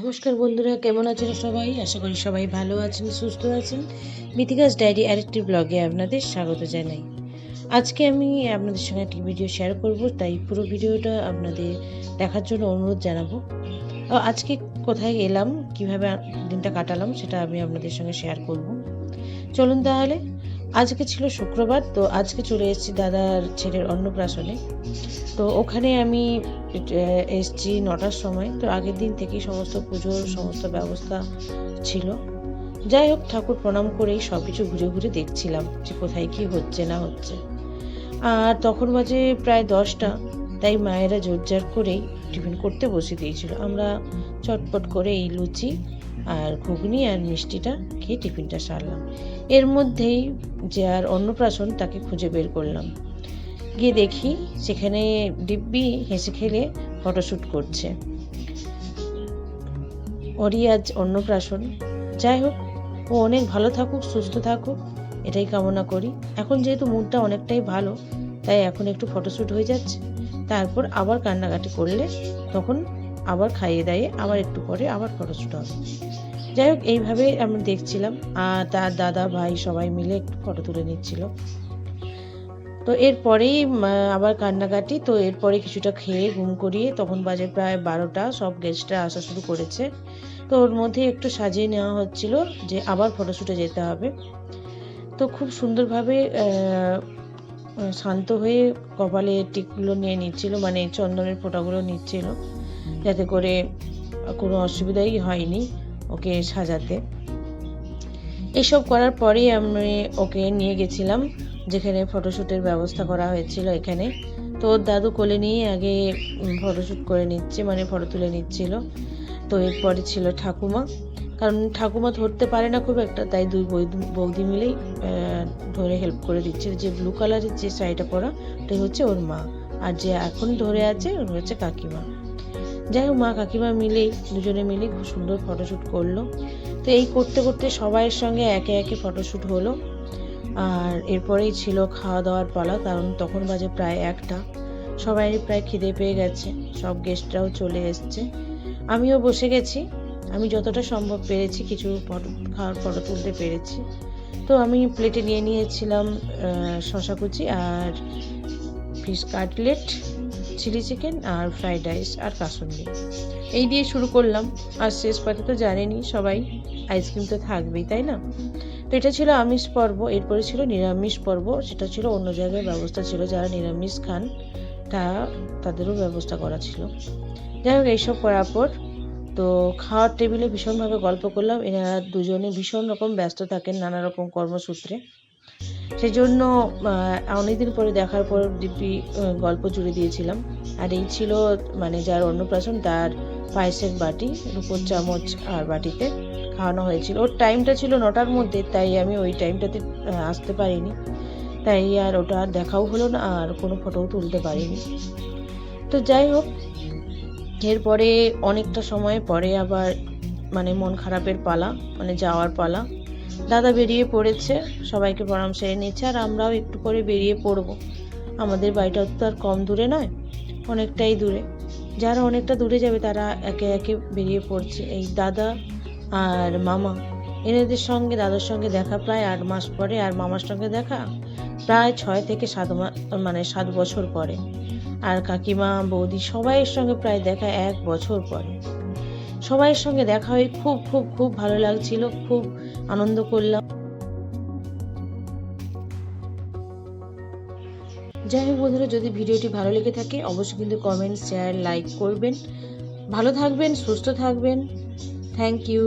নমস্কার বন্ধুরা, কেমন আছেন সবাই? আশা করি সবাই ভালো আছেন, সুস্থ আছেন। মিথিকাস ডায়েরি আরেকটি ব্লগে আপনাদের স্বাগত জানাই। আজকে আমি আপনাদের সঙ্গে একটি ভিডিও শেয়ার করব, তাই পুরো ভিডিওটা আপনাদের দেখার জন্য অনুরোধ জানাব। আজকে কোথায় এলাম, কীভাবে দিনটা কাটালাম, সেটা আমি আপনাদের সঙ্গে শেয়ার করব। চলুন তাহলে। আজকে ছিল শুক্রবার, তো আজকে চলে এসেছি দাদার ছেলের অন্নপ্রাশনে। তো ওখানে আমি এসছি নটার সময়, তো আগের দিন থেকেই সমস্ত পুজোর সমস্ত ব্যবস্থা ছিল। যাই হোক, ঠাকুর প্রণাম করেই সব কিছু ঘুরে ঘুরে দেখছিলাম যে কোথায় কি হচ্ছে না হচ্ছে। আর তখন বাজে প্রায় দশটা, তাই মায়েরা জোরজার করেই টিফিন করতে বসে দিয়েছিল। আমরা চটপট করে এই লুচি আর ঘুগনি আর মিষ্টিটা খেয়ে টিফিনটা সারলাম। এর মধ্যেই যে আর অন্নপ্রাশন তাকে খুঁজে বের করলাম। গিয়ে দেখি সেখানে দিব্যি হেসে খেলে ফটোশ্যুট করছে। ওরই আজ অন্নপ্রাশন। যাই হোক, ও অনেক ভালো থাকুক, সুস্থ থাকুক, এটাই কামনা করি। এখন যেহেতু মুডটা অনেকটাই ভালো, তাই এখন একটু ফটোশ্যুট হয়ে যাচ্ছে। তারপর আবার কান্নাকাটি করলে তখন আবার খাইয়ে দাইয়ে আবার একটু পরে আবার ফটোশ্যুট হবে যাই হোক এইভাবে আমি দেখছিলাম। আর তার দাদা ভাই সবাই মিলে একটু ফটো তুলে নিচ্ছিল। তো এরপরেই আবার কান্নাকাটি। তো এরপরে কিছুটা খেয়ে ঘুম করিয়ে তখন বাজে প্রায় বারোটা, সব গেস্টরা আসা শুরু করেছে। তো ওর মধ্যে একটু সাজিয়ে নেওয়া হচ্ছিল যে আবার ফটোশ্যুটে যেতে হবে। তো খুব সুন্দরভাবে শান্ত হয়ে কপালে টিকগুলো নিয়ে নিচ্ছিল মানে চন্দনের ফোঁটাগুলো নিচ্ছিল। যাতে করে কোনো অসুবিধাই হয়নি ওকে সাজাতে। এসব করার পরেই আমি ওকে নিয়ে গেছিলাম, যেখানে ফটোশ্যুটের ব্যবস্থা করা হয়েছিল এখানে। তো ওর দাদু কোলে নিয়ে আগে ফটোশ্যুট করে নিচ্ছে মানে ফটো তুলে নিচ্ছিল। তো এরপরে ছিল ঠাকুমা। কারণ ঠাকুমা ধরতে পারে না খুব একটা, তাই দুই বৌদি- মিলেই ধরে হেল্প করে দিচ্ছে। যে ব্লু কালারের যে শাড়িটা পরা, ওটাই হচ্ছে ওর মা। আর যে এখন ধরে আছে, ওর হচ্ছে কাকিমা। যাই হোক, মা কাকিমা মিলেই দুজনে মিলে খুব সুন্দর ফটোশ্যুট করল। তো এই করতে করতে সবাইয়ের সঙ্গে একে একে ফটোশ্যুট হলো। আর এরপরেই ছিল খাওয়া দাওয়ার পালা, কারণ তখন বাজে প্রায় একটা। সবাই প্রায় খিদে পেয়ে গেছে, সব গেস্টরাও চলে এসছে। আমিও বসে গেছি। আমি যতটা সম্ভব পেরেছি, কিছু ফটো খাওয়ার ফটো তুলতে পেরেছি। তো আমি প্লেটে নিয়ে নিয়েছিলাম শশা কুচি আর ফিশ কাটলেট চিলি চিকেন আর ফ্রাইড রাইস আর কাসুন্দি। এই দিয়ে শুরু করলাম। আর শেষ পাতে তো জানেনই সবাই আইসক্রিম তো থাকবেই তাই না? তো এটা ছিল আমিষ পর্ব এরপরে ছিল নিরামিষ পর্ব সেটা ছিল অন্য জায়গায় ব্যবস্থা ছিল যারা নিরামিষ খান তা তাদেরও ব্যবস্থা করা ছিল। যাই হোক এইসব করার পর তো খাওয়ার টেবিলে ভীষণভাবে গল্প করলাম। এনারা দুজনে ভীষণ রকম ব্যস্ত থাকেন নানা রকম কর্মসূত্রে। সেই জন্য অনেকদিন পরে দেখার পর দিব্যি গল্প জুড়ে দিয়েছিলাম। আর এই ছিল মানে যার অন্নপ্রাশন তার পায়েসের বাটি, রূপোর চামচ আর বাটিতে খাওয়ানো হয়েছিল। ওর টাইমটা ছিল নটার মধ্যে, তাই আমি ওই টাইমটাতে আসতে পারিনি। তাই আর ওটা আর দেখাও হলো না, আর কোনো ফটোও তুলতে পারিনি। তো যাই হোক, এরপরে অনেকটা সময় পরে আবার মানে মন খারাপের পালা মানে যাওয়ার পালা। দাদা বেরিয়ে পড়েছে, সবাইকে প্রণাম সেরে নিচ্ছে, আর আমরাও একটু করে বেরিয়ে পড়ব। আমাদের বাড়িটা তো আর কম দূরে নয়, অনেকটাই দূরে। যারা অনেকটা দূরে যাবে তারা একে একে বেরিয়ে পড়ছে। এই দাদা আর মামা, এনাদের সঙ্গে, দাদার সঙ্গে দেখা প্রায় আট মাস পরে, আর মামার সঙ্গে দেখা প্রায় ছয় থেকে সাত মানে সাত বছর পরে। আর কাকিমা, বৌদি সবাইয়ের সঙ্গে প্রায় দেখা এক বছর পরে। সবাইয়ের সঙ্গে দেখা হয়ে খুব খুব খুব ভালো লাগছিল, খুব আনন্দ করলাম। যাই হোক বন্ধুরা, যদি ভিডিওটি ভালো লেগে থাকে, অবশ্যই কিন্তু কমেন্ট শেয়ার লাইক করবেন। ভালো থাকবেন, সুস্থ থাকবেন। Thank you